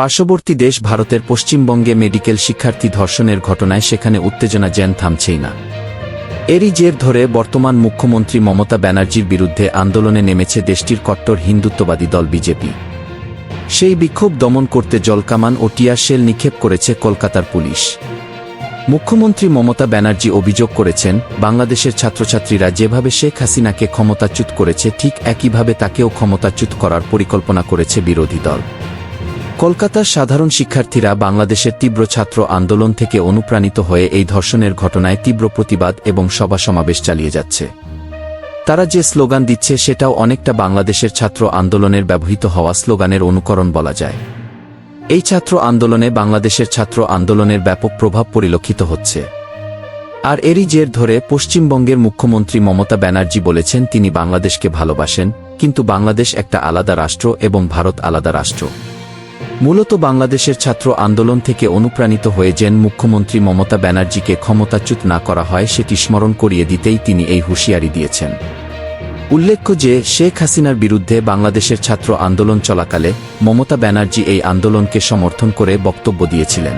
পার্শ্ববর্তী দেশ ভারতের পশ্চিমবঙ্গে মেডিকেল শিক্ষার্থী ধর্ষণের ঘটনায় সেখানে উত্তেজনা জ্যান থামছেই না। এরই জের ধরে বর্তমান মুখ্যমন্ত্রী মমতা ব্যানার্জির বিরুদ্ধে আন্দোলনে নেমেছে দেশটির কট্টর হিন্দুত্ববাদী দল বিজেপি। সেই বিক্ষোভ দমন করতে জলকামান ও টিয়ার শেল নিক্ষেপ করেছে কলকাতার পুলিশ। মুখ্যমন্ত্রী মমতা ব্যানার্জি অভিযোগ করেছেন, বাংলাদেশের ছাত্রছাত্রীরা যেভাবে শেখ হাসিনাকে ক্ষমতাচ্যুত করেছে ঠিক একইভাবে তাকেও ক্ষমতাচ্যুত করার পরিকল্পনা করেছে বিরোধী দল। কলকাতার সাধারণ শিক্ষার্থীরা বাংলাদেশের তীব্র ছাত্র আন্দোলন থেকে অনুপ্রাণিত হয়ে এই ধর্ষণের ঘটনায় তীব্র প্রতিবাদ এবং সভা সমাবেশ চালিয়ে যাচ্ছে। তারা যে স্লোগান দিচ্ছে সেটাও অনেকটা বাংলাদেশের ছাত্র আন্দোলনের ব্যবহৃত হওয়া স্লোগানের অনুকরণ বলা যায়। এই ছাত্র আন্দোলনে বাংলাদেশের ছাত্র আন্দোলনের ব্যাপক প্রভাব পরিলক্ষিত হচ্ছে। আর এরই জের ধরে পশ্চিমবঙ্গের মুখ্যমন্ত্রী মমতা ব্যানার্জি বলেছেন, তিনি বাংলাদেশকে ভালোবাসেন, কিন্তু বাংলাদেশ একটা আলাদা রাষ্ট্র এবং ভারত আলাদা রাষ্ট্র। মূলত বাংলাদেশের ছাত্র আন্দোলন থেকে অনুপ্রাণিত হয়ে যেন মুখ্যমন্ত্রী মমতা ব্যানার্জিকে ক্ষমতাচ্যুত না করা হয়, সেটি স্মরণ করিয়ে দিতেই তিনি এই হুঁশিয়ারি দিয়েছেন। উল্লেখ্য যে, শেখ হাসিনার বিরুদ্ধে বাংলাদেশের ছাত্র আন্দোলন চলাকালে মমতা ব্যানার্জি এই আন্দোলনকে সমর্থন করে বক্তব্য দিয়েছিলেন।